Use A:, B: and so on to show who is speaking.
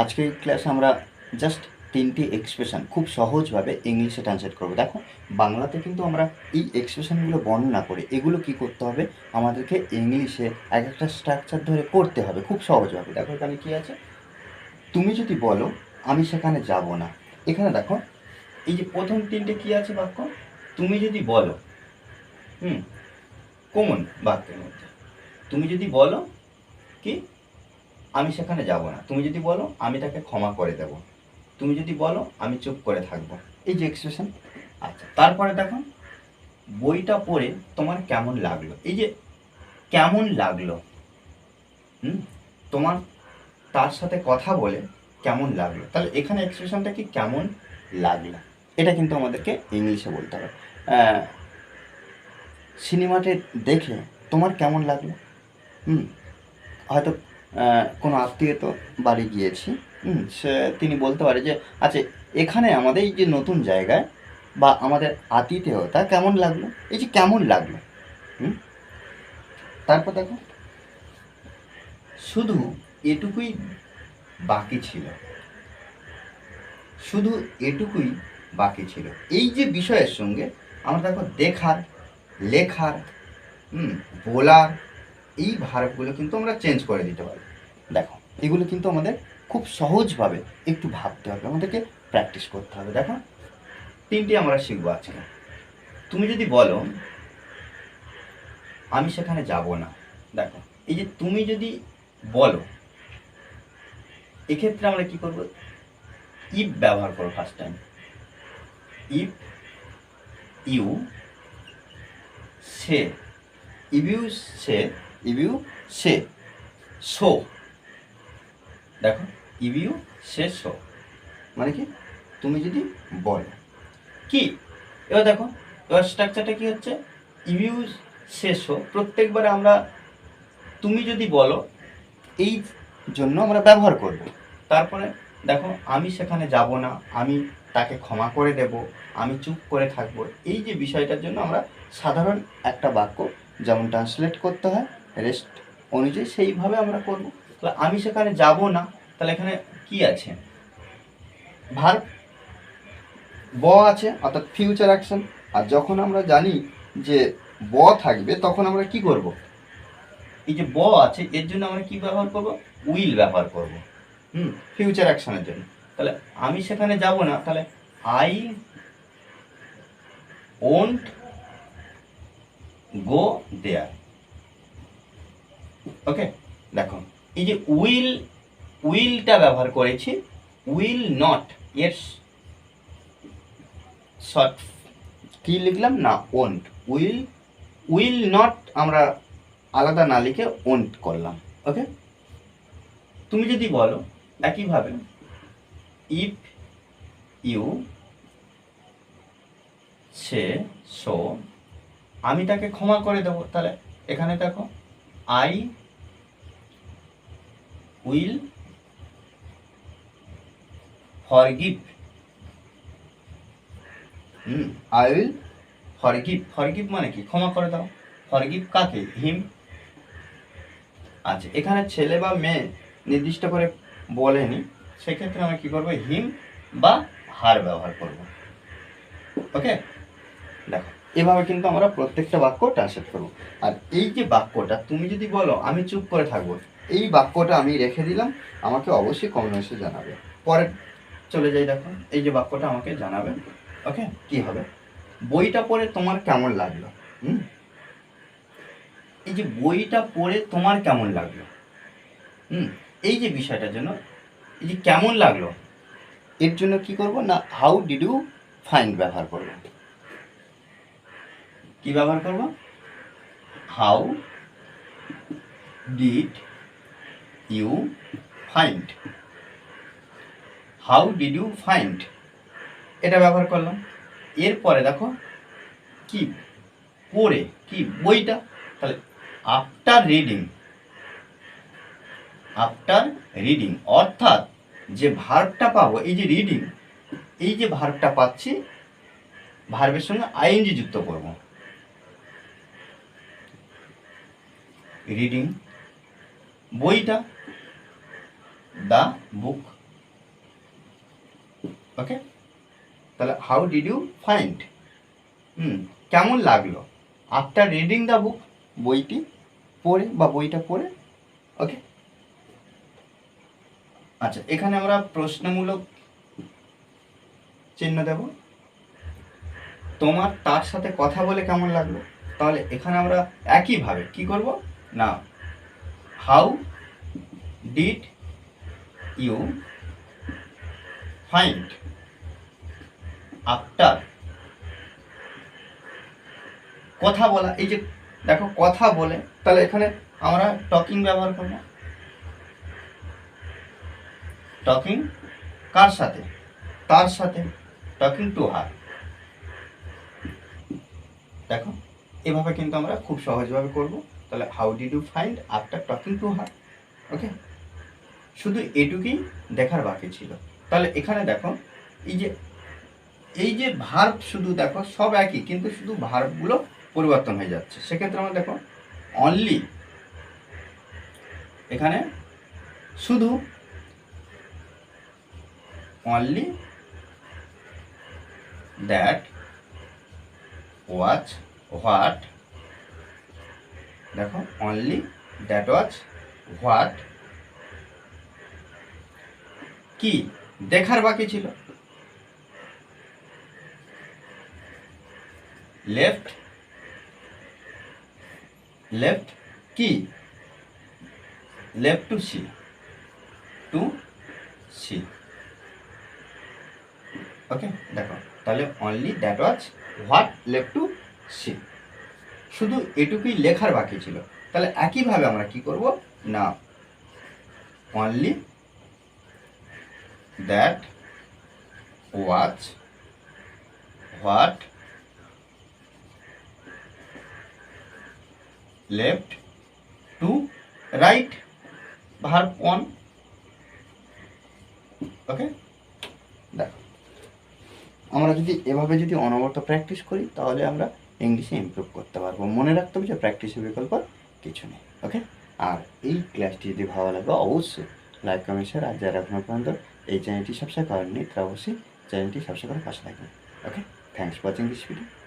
A: আজকের ক্লাসে আমরা জাস্ট তিনটি এক্সপ্রেশন খুব সহজভাবে ইংলিশে ট্রান্সলেট করব। দেখো, বাংলাতে কিন্তু আমরা এই এক্সপ্রেশনগুলো বর্ণনা করে। এগুলো কি করতে হবে? আমাদেরকে ইংলিশে এক একটা স্ট্রাকচার ধরে করতে হবে খুব সহজভাবে। দেখো এখানে কি আছে? তুমি যদি বলো, আমি সেখানে যাব না। এখানে দেখো, এই যে প্রথম তিনটে কি আছে বাক্য? তুমি যদি বলো, হুম কমন বাক্যের মধ্যে। তুমি যদি বলো, কি? আমি সেখানে যাব না। তুমি যদি বলো, আমি তাকে ক্ষমা করে দেব। তুমি যদি বলো, আমি চুপ করে থাকব। এই যে এক্সপ্রেশন আচ্ছা তারপরে দেখো, বইটা পড়ে তোমার কেমন লাগল? এই যে কেমন লাগল? হুম? তোমার তার সাথে কথা বলে কেমন লাগল? তাহলে এখানে এক্সপ্রেশনটা কি কেমন লাগল? এটা কিন্তু আমাদেরকে ইংলিশে বলতে হবে। সিনেমাটি দেখে তোমার কেমন লাগল? হুম? হয়তো কোনো আত্মীয় তো বাড়ি গিয়েছি সে, তিনি বলতে পারে যে আচ্ছা এখানে আমাদের এই যে নতুন জায়গায় বা আমাদের আতিথেয়তা কেমন লাগল? এই যে কেমন লাগল? তারপর দেখো। শুধু এটুকুই বাকি ছিল। শুধু এটুকুই বাকি ছিল। এই যে বিষয়ের সঙ্গে আমরা দেখো দেখার, লেখার, হুম, বলার এই ভার্বগুলো কিন্তু আমরা চেঞ্জ করে দিতে পারি। দেখো, এগুলো কিন্তু আমাদের খুব সহজভাবে একটু ভাবতে হবে, আমাদেরকে প্র্যাকটিস করতে হবে। দেখো, তিনটি আমরা শিখব আজকে। তুমি যদি বলো, আমি সেখানে যাব না। দেখো, এই যে তুমি যদি বলো, এক্ষেত্রে আমরা কি করব? ইফ ব্যবহার করো first time if you say if you say if you say. Show দেখো ইফ ইউ সে। শো মানে কি? তুমি যদি বলো। কি? এবার দেখো, এবার স্ট্রাকচারটা কি হচ্ছে? If you say. শো প্রত্যেকবারে আমরা তুমি যদি বলো, এই জন্য আমরা ব্যবহার করব। তারপরে দেখো, আমি সেখানে যাব না, আমি তাকে ক্ষমা করে দেব, আমি চুপ করে থাকব। এই যে বিষয়টার জন্য আমরা সাধারণ একটা বাক্য যেমন ট্রান্সলেট করতে হয় রেস্ট অনুযায়ী সেইভাবে আমরা করব। তাহলে আমি সেখানে যাব না, তাহলে এখানে কি আছে? ভার, ব আছে, অর্থাৎ ফিউচার অ্যাকশন আর যখন আমরা জানি যে ব থাকবে, তখন আমরা কি করব? এই যে ব আছে, এর জন্য আমরা কি ব্যবহার করব? উইল ব্যবহার করব। হুম ফিউচার অ্যাকশনের জন্য। তাহলে আমি সেখানে যাব না, তাহলে আই ওন্ট গো দেয়ার ওকে দেখো, এই যে উইল উইলটা ব্যবহার করেছি উইল নট এর শর্ট কি লিখলাম? না ওন্ট উইল উইল নট আমরা আলাদা না লিখে ওন্ট করলাম ওকে তুমি যদি বলো, একইভাবে ইফ ইউ সে সো আমি তাকে ক্ষমা করে দেবো, তাহলে এখানে দেখো I will forgive. Hmm, I will forgive. Forgive মানে কি? ক্ষমা করে দাও। ফরগিভ কাকে? হিম। আচ্ছা এখানে ছেলে বা মেয়ে নির্দিষ্ট করে বলেনি। সেক্ষেত্রে আমরা কি করব? হিম বা হার ব্যবহার করব। ওকে? দেখো, এভাবে কিন্তু আমরা প্রত্যেকটা বাক্য ট্রান্সলেট করব। আর এই যে বাক্যটা, তুমি যদি বলো, আমি চুপ করে থাকব। এই বাক্যটা আমি রেখে দিলাম, আমাকে অবশ্যই কমেন্টসে জানাবে। পরে চলে যাই দেখো, এই যে বাক্যটা আমাকে জানাবে ওকে কি হবে? বইটা পড়ে তোমার কেমন লাগল? হুম? এই যে বইটা পড়ে তোমার কেমন লাগল? হুম? এই যে বিষয়টার জন্য এই যে কেমন লাগল? এর জন্য কি করব না হাউ ডিড ইউ ফাইন্ড ব্যবহার করব? কি ব্যবহার করব? How did you find how did you find এটা ব্যবহার করলাম। এরপরে দেখো, কি? পড়ে, কি? বইটা? তাহলে আফটার রিডিং আফটার রিডিং অর্থাৎ যে ভার্বটা পাবো, এই যে রিডিং এই যে ভার্বটা পাচ্ছি ভার্বের সঙ্গে আইএনজি যুক্ত করব। রিডিং বইটা দ্য বুক ওকে তাহলে how did you find hmm কেমন লাগল? আফটার রিডিং দ্য বুক বইটি পড়ে বা বইটা পড়ে? ওকে আচ্ছা এখানে আমরা প্রশ্নমূলক চিহ্ন দেব। তোমার তার সাথে কথা বলে কেমন লাগল? তাহলে এখানে আমরা একইভাবে কি করব? না how did you find after কথা বলা, এই যে দেখো কথা বলে, তাহলে এখানে আমরা টকিং ব্যবহার করব। টকিং কার সাথে? তার সাথে, টকিং টু হার। দেখো, এভাবে কিন্তু আমরা খুব সহজভাবে করব। তাহলে how did you find after talking to her? Okay? শুধু এটুকুই দেখার বাকি ছিল। তাহলে এখানে দেখো, এই যে এই যে ভার্ব শুধু দেখো, সব একই, কিন্তু শুধু ভার্বগুলো পরিবর্তন হয়ে যাচ্ছে। সেক্ষেত্রে আমরা দেখো অনলি এখানে শুধু অনলি দ্যাট ওয়াচ হোয়াট দেখো অনলি দ্যাট ওয়াচ হোয়াট কি দেখার বাকি ছিল? লেফট লেফট কি? Left to see to see okay দেখো, তাহলে only that was what left to see শুধু এটুকুই লেখার বাকি ছিল। তাহলে একইভাবে আমরা কি করব? না only that watch what left to write verb on okay আমরা যদি এভাবে যদি অনবরত প্র্যাকটিস করি, তাহলে আমরা ইংলিশে ইমপ্রুভ করতে পারব। মনে রাখতে হবে যে প্র্যাকটিসের বিকল্প কিছু নেই। ওকে আর এই ক্লাসটি যদি ভালো লাগে, অবশ্যই লাইক কমেন্ট শেয়ার আর যারা এখনও পর্যন্ত এই চ্যানেলটি সাবস্ক্রাইব করেননি, তারা অবশ্যই চ্যানেলটি সাবস্ক্রাইব করে পাশে থাকবেন। Okay thanks for watching this video